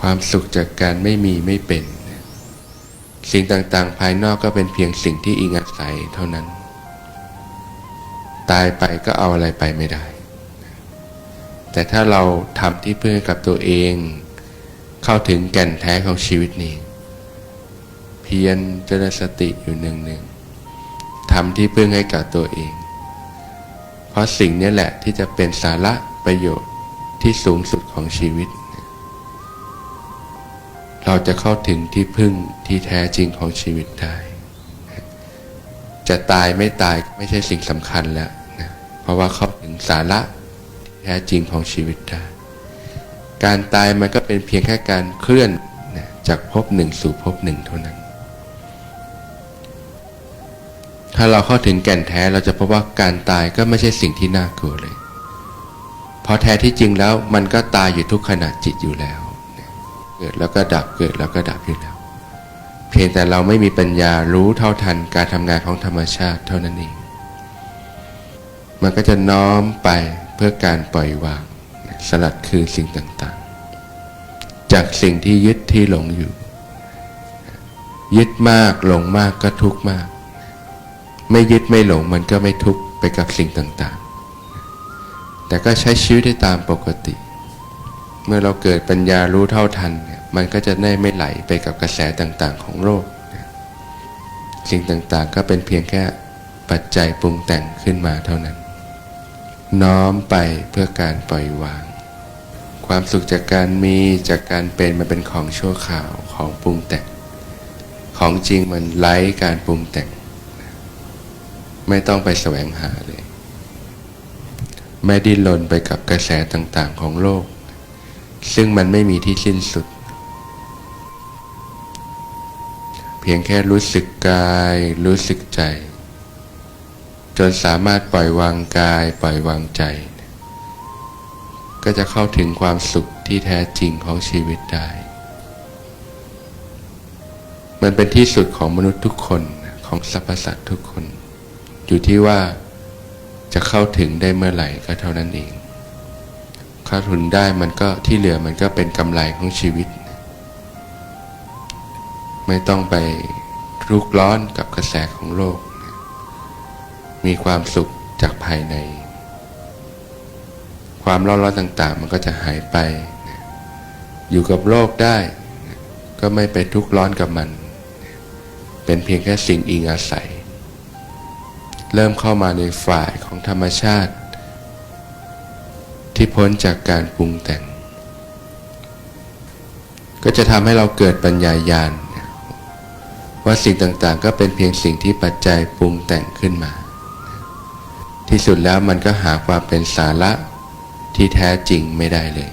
ความสุขจากการไม่มีไม่เป็น สิ่งต่างๆ ภายนอกก็เป็นเพียงสิ่งที่อิงอาศัยเท่านั้น ตายไปก็เอาอะไรไปไม่ได้ แต่ถ้าเราทำที่เพื่อกับตัวเอง เข้าถึงแก่นแท้ของชีวิตนี้ เพียรเจริญสติอยู่หนึ่งหนึ่งทำที่พึ่งให้กับตัวเอง เพราะสิ่งนี้แหละที่จะเป็นสาระประโยชน์ที่สูงสุดของชีวิต เราจะเข้าถึงที่พึ่งที่แท้จริงของชีวิตได้ จะตายไม่ตายไม่ใช่สิ่งสำคัญแล้วนะเพราะว่าเข้าถึงสาระที่แท้จริงของชีวิตได้ การตายมันก็เป็นเพียงแค่การเคลื่อนนะจากภพหนึ่งสู่ภพหนึ่งเท่านั้น ถ้าเราเข้าถึงแก่นแท้เราจะพบว่าการตายก็ไม่ใช่สิ่งที่น่ากลัวเลย เพราะแท้ที่จริงแล้วมันก็ตายอยู่ทุกขณะจิตอยู่แล้ว เกิดแล้วก็ดับเกิดแล้วก็ดับอยู่แล้ว เพียงแต่เราไม่มีปัญญารู้เท่าทันการทำงานของธรรมชาติเท่านั้นเองมันก็จะน้อมไปเพื่อการปล่อยวางสลัดคือสิ่งต่างๆ จากสิ่งที่ยึดที่หลงอยู่ ยึดมากหลงมากก็ทุกข์มาก ไม่ยึดไม่หลงมันก็ไม่ทุกข์ไปกับสิ่งต่างๆ แต่ก็ใช้ชีวิตได้ตามปกติ เมื่อเราเกิดปัญญารู้เท่าทัน มันก็จะได้ไม่ไหลไปกับกระแสต่างๆ ของโลกสิ่งต่างๆก็เป็นเพียงแค่ปัจจัยปรุงแต่งขึ้นมาเท่านั้น น้อมไปเพื่อการปล่อยวาง ความสุขจากการมีจากการเป็นมันเป็นของชั่วข่าวของปรุงแต่ง ของจริงมันไร้การปรุงแต่ง ไม่ต้องไปแสวงหาเลย ไม่ดิ้นรนไปกับกระแสต่างๆของโลก ซึ่งมันไม่มีที่สิ้นสุด เพียงแค่รู้สึกกาย รู้สึกใจ จนสามารถปล่อยวางกาย ปล่อยวางใจ ก็จะเข้าถึงความสุขที่แท้จริงของชีวิตได้ มันเป็นที่สุดของมนุษย์ทุกคนของสรรพสัตว์ทุกคน อยู่ที่ว่าจะเข้าถึงได้เมื่อไหร่ก็เท่านั้นเอง เข้าถึงได้มันก็ที่เหลือมันก็เป็นกำไรของชีวิต ไม่ต้องไปรุกร้อนกับกระแสของโลก มีความสุขจากภายใน ความร้อนร้อนต่างๆ มันก็จะหายไป อยู่กับโลกได้ ก็ไม่ไปทุกข์ร้อนกับมัน เป็นเพียงแค่สิ่งอิงอาศัย เริ่มเข้ามาในฝ่ายของธรรมชาติ ที่พ้นจากการปรุงแต่ง ก็จะทำให้เราเกิดปัญญาญาณ ว่าสิ่งต่างๆ ก็เป็นเพียงสิ่งที่ปัจจัยปรุงแต่งขึ้นมา ที่สุดแล้วมันก็หาความเป็นสาระที่แท้จริงไม่ได้เลย